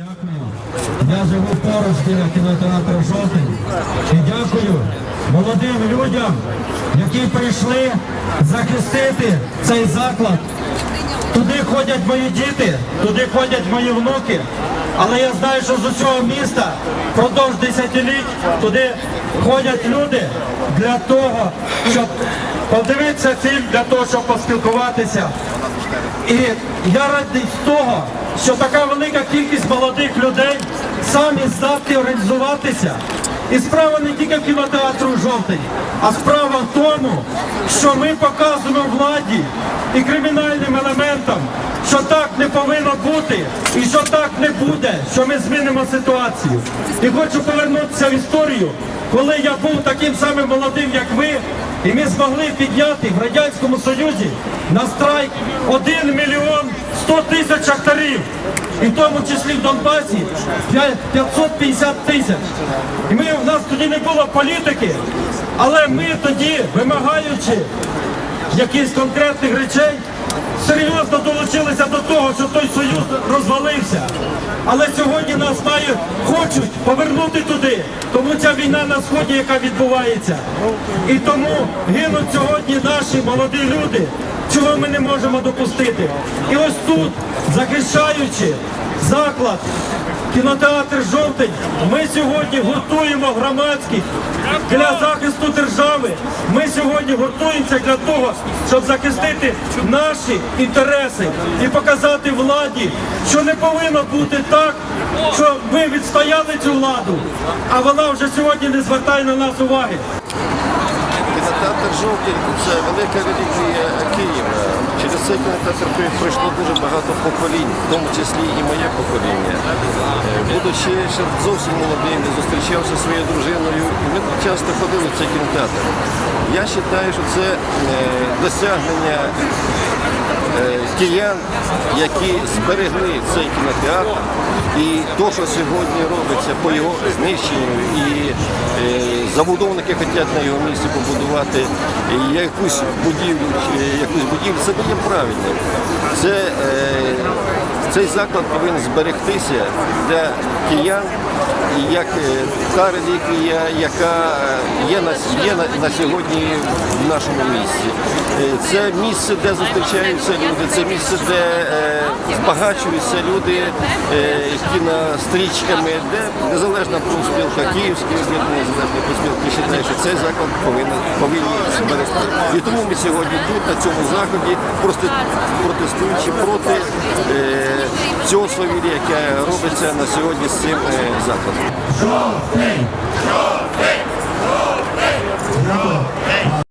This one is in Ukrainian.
Дякую. Я живу поруч біля кінотеатру Жовтень. І дякую молодим людям, які прийшли захистити цей заклад. Туди ходять мої діти, туди ходять мої внуки. Але я знаю, що з усього міста впродовж десятиліть туди ходять люди для того, щоб подивитися фільм, для того, щоб поспілкуватися. І я радий з того, що така велика кількість молодих людей самі здатні організуватися. І справа не тільки в кінотеатру жовтий, а справа в тому, що ми показуємо владі і кримінальним елементам, що так не повинно бути і що так не буде, що ми змінимо ситуацію. І хочу повернутися в історію, коли я був таким самим молодим, як ви, і ми змогли підняти в Радянському Союзі на страйк 1 мільйон 100 тисяч шахтарів, і в тому числі в Донбасі 550 тисяч. І ми, в нас тоді не було політики, але ми тоді, вимагаючи якихось конкретних речей, серйозно долучилися до того, що той союз розвалився. Але сьогодні нас мають, хочуть повернути туди. Тому ця війна на сході, яка відбувається. І тому гинуть сьогодні наші молоді люди, чого ми не можемо допустити. І ось тут, захищаючи заклад, кінотеатр Жовтень, ми сьогодні готуємо громадських для захисту держави. Ми сьогодні готуємося для того, щоб захистити наші інтереси і показати владі, що не повинно бути так, що ми відстояли цю владу, а вона вже сьогодні не звертає на нас уваги. Кінотеатр Жовтень це велика релігія Києва. Через цей кінотеатр пройшло дуже багато поколінь, в тому числі і моє покоління. Е, Будучи ще зовсім молодим, зустрічався зі своєю дружиною, і ми часто ходили в цей кінотеатр. Я вважаю, що це е, досягнення киян, які зберегли цей кінотеатр. І те, що сьогодні робиться по його знищенню, і е, забудовники хочуть на його місці побудувати якусь будівлю, якусь будівлю, це буде правильно. Це, е, цей заклад повинен зберегтися для киян, як е, та релігія, яка є на, є на, сьогодні в нашому місті. Е, Це місце, де зустрічаються люди, це місце, де е, збагачуються люди е, кінострічками, де незалежна профспілка, Київський об'єднаний незалежний вважає, що цей заклад повинен повинні зберегти. І тому ми сьогодні тут, на цьому заході, просто протестуючи проти е, цього свавілля, яке робиться на сьогодні з цим е, закладом.